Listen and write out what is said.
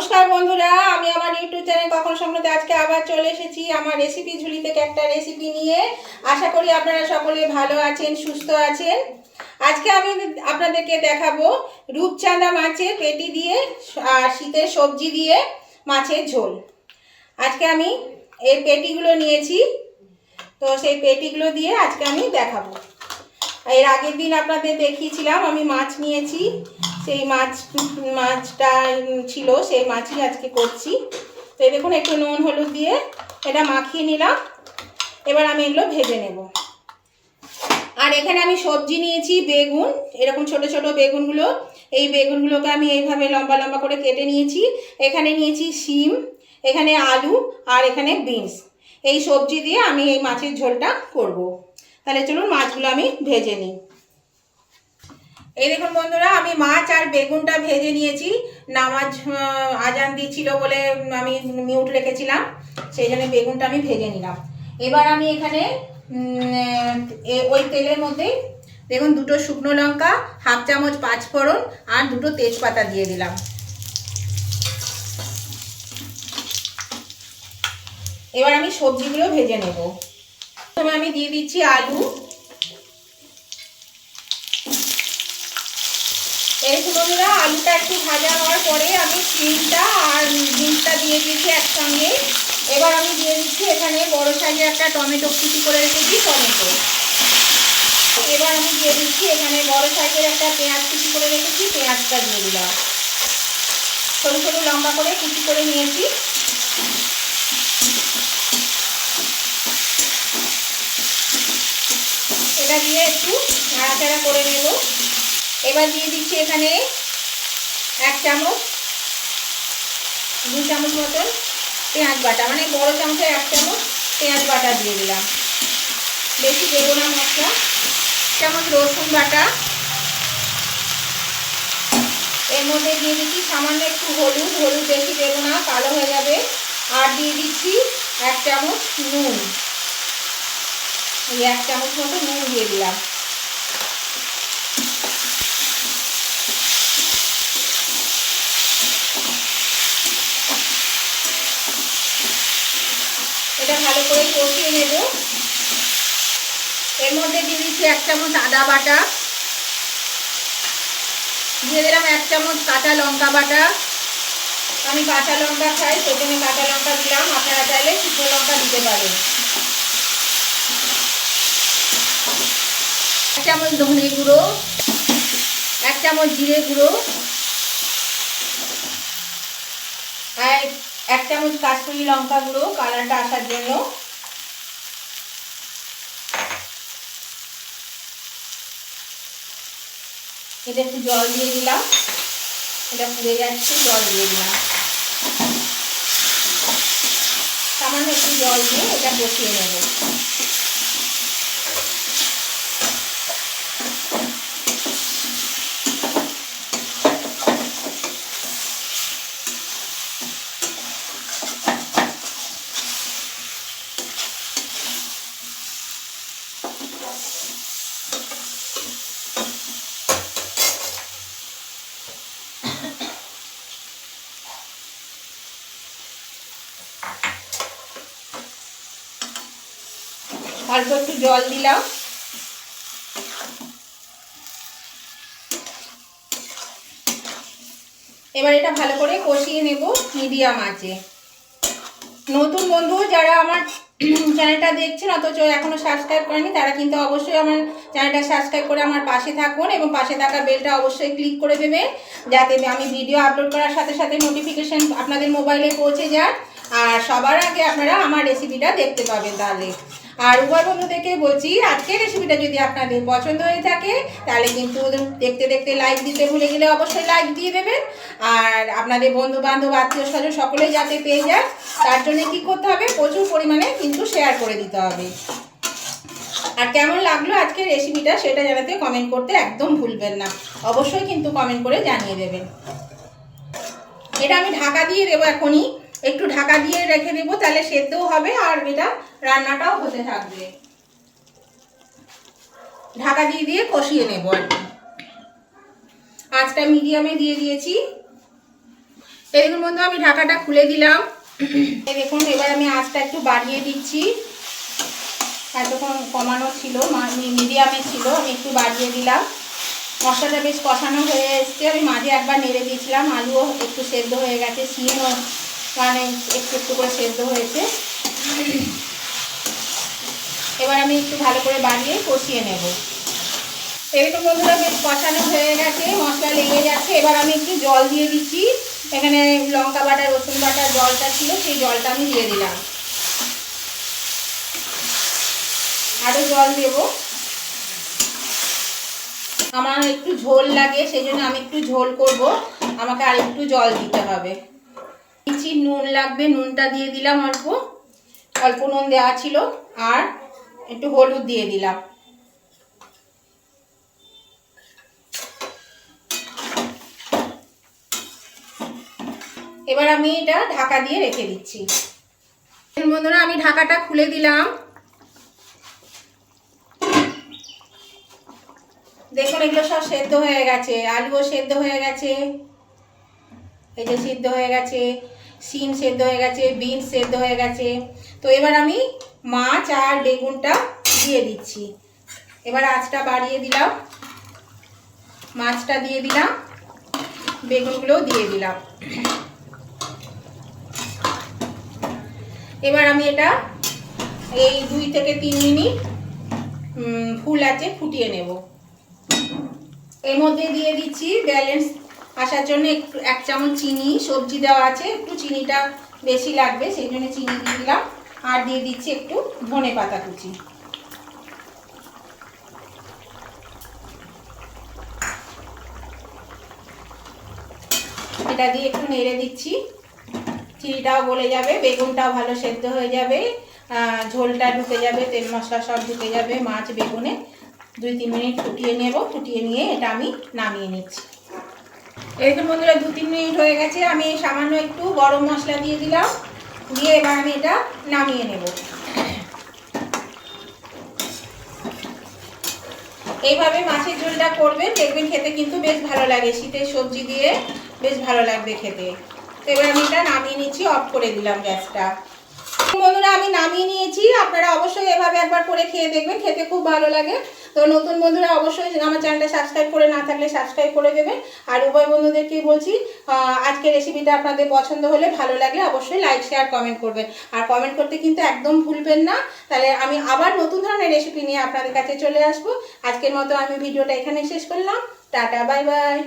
নমস্কার বন্ধুরা, আমি আমার ইউটিউব চ্যানেল কখন সম্প্রতি আজকে আবার চলে এসেছি আমার রেসিপি ঝুলি থেকে একটা রেসিপি নিয়ে। আশা করি আপনারা সকলে ভালো আছেন, সুস্থ আছেন। আজকে আমি আপনাদেরকে দেখাবো রূপচাঁদা মাছের পেটি দিয়ে আর শীতের সবজি দিয়ে মাছের ঝোল। আজকে আমি এই পেটিগুলো নিয়েছি, তো সেই পেটিগুলো দিয়ে আজকে আমি দেখাবো। এর আগের দিন আপনাদের দেখিয়েছিলাম, আমি মাছ নিয়েছি সেই মাছ, মাছটা ছিল, সেই মাছই আজকে করছি। তো এই দেখুন, একটু নুন, হলুদ দিয়ে এটা মাখিয়ে নিলাম। এবার আমি এগুলো ভেজে নেব। আর এখানে আমি সবজি নিয়েছি, বেগুন। এরকম ছোট ছোট বেগুনগুলো, এই বেগুনগুলোকে আমি এইভাবে লম্বা লম্বা করে কেটে নিয়েছি। এখানে নিয়েছি শিম, এখানে আলু, আর এখানে বিনস। এই সবজি দিয়ে আমি এই মাছের ঝোলটা করব। তাহলে চলুন মাছগুলো আমি ভেজে নিই। এই দেখুন বন্ধুরা, আমি মাছ আর বেগুনটা ভেজে নিয়েছি। নামাজ আজান দিচ্ছিল বলে আমি মিউট রেখেছিলাম, সেই জন্য বেগুনটা আমি ভেজে নিলাম। এবার আমি এখানে ওই তেলের মধ্যে দেখুন দুটো শুকনো লঙ্কা, হাফ চামচ পাঁচফোড়ন আর দুটো তেজপাতা দিয়ে দিলাম। এবার আমি সবজিগুলো ভেজে নেব। প্রথমে আমি দিয়ে দিচ্ছি আলু। এই বন্ধুরা, আলুটা একটু ভাজা হওয়ার পরে আমি চিনটা আর ডিমটা দিয়ে দিয়েছি একসঙ্গে। এবার আমি দিয়ে দিচ্ছি এখানে বড় সাইজের একটা টমেটো কুচি করে রেখেছি, টমেটো। এবার আমি দিয়ে দিচ্ছি এখানে বড় সাইজের একটা পেঁয়াজ কুচি করে রেখেছি, পেঁয়াজটা দিয়ে দিলাম। সরু সরু লম্বা করে কুচি করে নিয়েছি। এটা দিয়ে একটু নাড়াচাড়া করে নেব। এবার দিয়ে দিচ্ছি এখানে এক চামচ, দু চামচ মতন পেঁয়াজ বাটা। মানে বড় চামচে এক চামচ পেঁয়াজ বাটা দিয়ে দিলাম। বেশি দেবো না মশলা। চামচ রসুন বাটা। এর মধ্যে দিয়ে দিচ্ছি সামান্য একটু হলুদ। হলুদ বেশি দেবো না, কালো হয়ে যাবে। আর দিয়ে দিচ্ছি এক চামচ নুন। এই এক চামচ মতো নুন দিয়ে দিলাম। ভালো করে কষিয়ে নেব। এর মধ্যে দিয়ে দিচ্ছি এক চামচ আদা বাটা। দিয়ে দিলাম এক চামচ কাঁচা লঙ্কা বাটা। আমি কাঁচা লঙ্কা খাই সেজন্য কাঁচা লঙ্কা দিলাম। আপনারা চাইলে শুকনো লঙ্কা দিতে পারেন। এক চামচ ধনে গুঁড়ো, এক চামচ জিরে গুঁড়ো, আর এক চামচ কাশ্মীরি লঙ্কা গুঁড়ো, কালারটা আসার জন্য। এটা একটু জল দিয়ে দিলাম। এটা পুড়ে যাচ্ছে, জল দিয়ে দিলাম। সামান্য একটু জল দিয়ে এটা বসিয়ে নেব। অল্প একটু জল দিলাম। এবার এটা ভালো করে কষিয়ে নেব মিডিয়াম আছে নতুন বন্ধু যারা আমার চ্যানেলটা দেখছেন, অথচ এখনও সাবস্ক্রাইব করেনি, তারা কিন্তু অবশ্যই আমার চ্যানেলটা সাবস্ক্রাইব করে আমার পাশে থাকুন এবং পাশে থাকা বেলটা অবশ্যই ক্লিক করে দেবেন, যাতে আমি ভিডিও আপলোড করার সাথে সাথে নোটিফিকেশন আপনাদের মোবাইলে পৌঁছে যায়। আর সবার আগে আপনারা আমার রেসিপিটা দেখতে পাবেন তাহলে। আর উভয় বন্ধুদেরকে বলছি, আজকের রেসিপিটা যদি আপনাদের পছন্দ হয়ে থাকে, তাহলে কিন্তু দেখতে দেখতে লাইক দিতে ভুলে গেলে অবশ্যই লাইক দিয়ে দেবেন। আর আপনাদের বন্ধু বান্ধব আত্মীয় স্বজন সকলেই যাতে পেয়ে যায় তার জন্য কি করতে হবে? প্রচুর পরিমাণে কিন্তু শেয়ার করে দিতে হবে। আর কেমন লাগল আজকের রেসিপিটা সেটা জানাতে কমেন্ট করতে একদম ভুলবেন না। অবশ্যই কিন্তু কমেন্ট করে জানিয়ে দেবেন। এটা আমি ঢাকা দিয়ে দেবো এখনই। একটু ঢাকা দিয়ে রেখে দেবো, তাহলে সেদ্ধও হবে আর এটা রান্নাটাও হতে থাকবে। ঢাকা দিয়ে দিয়ে কষিয়ে নেব আর কি। আঁচটা মিডিয়ামে দিয়ে দিয়েছি। এই দেখুন বন্ধু, আমি ঢাকাটা খুলে দিলাম। এই দেখুন, এবার আমি আঁচটা একটু বাড়িয়ে দিচ্ছি। এতক্ষণ কমানো ছিল মিডিয়ামে ছিল, আমি একটু বাড়িয়ে দিলাম। মশলাটা বেশ কষানো হয়ে এসছে। আমি মাঝে একবার নেড়ে দিয়েছিলাম। আলুও একটু সেদ্ধ হয়ে গেছে সিমও মানে একটু একটু করে সেদ্ধ হয়েছে। এবার আমি একটু ভালো করে বাড়িয়ে কষিয়ে নেব। এরকম বন্ধুরা বেশ কষানো হয়ে গেছে, মশলা লেগে যাচ্ছে এবার আমি একটু জল দিয়ে দিচ্ছি। এখানে লঙ্কা বাটা, রসুন বাটার জলটা ছিল, সেই জলটা আমি দিয়ে দিলাম। আরও জল দেব। আমার একটু ঝোল লাগে, সেই জন্য আমি একটু ঝোল করব। আমাকে আর একটু জল দিতে হবে। দিচ্ছি নুন লাগবে, নুনটা দিয়ে দিলাম অল্প অল্প নুন দেওয়া ছিল, আর একটু হলুদ দিয়ে দিলাম। এবার আমি এটা ঢাকা দিয়ে রেখে দিচ্ছি। বন্ধুরা, আমি ঢাকাটা খুলে দিলাম। দেখুন, এগুলো সব সেদ্ধ হয়ে গেছে, আলুও সেদ্ধ হয়ে গেছে। এই যে সিদ্ধ হয়ে গেছে সিম সেদ্ধ হয়ে গেছে, বিনস সেদ্ধ হয়ে গেছে। তো এবার আমি মাছ আর বেগুনটা দিয়ে দিচ্ছি। এবার আঁচটা বাড়িয়ে দিলাম, মাছটা দিয়ে দিলাম বেগুনগুলোও দিয়ে দিলাম। এবার আমি এটা এই দুই থেকে তিন মিনিট ফুল আছে ফুটিয়ে নেব। এর মধ্যে দিয়ে দিচ্ছি ব্যালেন্স আসার জন্য একটু এক চামচ চিনি, সবজি দেওয়া আছে, একটু চিনিটা বেশি লাগবে, সেই জন্য চিনি দিয়ে দিলাম। আর দিয়ে দিচ্ছি একটু ধনে পাতা কুচি। এটা দিয়ে একটু নেড়ে দিচ্ছি। চিনিটাও গলে যাবে, বেগুনটাও ভালো সেদ্ধ হয়ে যাবে। ঝোলটা ঢুকে যাবে, তেল মশলা সব ঢুকে যাবে, মাছ, বেগুনে। দুই, তিন মিনিট ফুটিয়ে নেব, ফুটিয়ে নিয়ে এটা আমি নামিয়ে নিচ্ছি। এরকম বন্ধুরা দু তিন মিনিট হয়ে গেছে, আমি সামান্য একটু গরম মশলা দিয়ে দিলাম, দিয়ে এবার আমি এটা নামিয়ে নেব। এইভাবে মাছের ঝোলটা করবেন, দেখবেন খেতে কিন্তু বেশ ভালো লাগে, শীতের সবজি দিয়ে বেশ ভালো লাগবে খেতে। তো এবার আমি এটা নামিয়ে নিচ্ছি, অফ করে দিলাম গ্যাসটা। বন্ধুরা, আমি নামিয়ে নিয়েছি। আপনারা অবশ্যই এভাবে একবার করে খেয়ে দেখবেন, খেতে খুব ভালো লাগে। তো নতুন বন্ধুরা, অবশ্যই আমার চ্যানেলটা সাবস্ক্রাইব করে না থাকলে সাবস্ক্রাইব করে দেবেন। আর উভয় বন্ধুদেরকে বলছি আজকের রেসিপিটা আপনাদের পছন্দ হলে ভালো লাগলে অবশ্যই লাইক শেয়ার কমেন্ট করবেন। আর কমেন্ট করতে কিন্তু একদম ভুলবেন না। তাহলে আমি আবার নতুন ধরনের রেসিপি নিয়ে আপনাদের কাছে চলে আসব। আজকের মতো আমি ভিডিওটা এখানে শেষ করলাম। Tata bye bye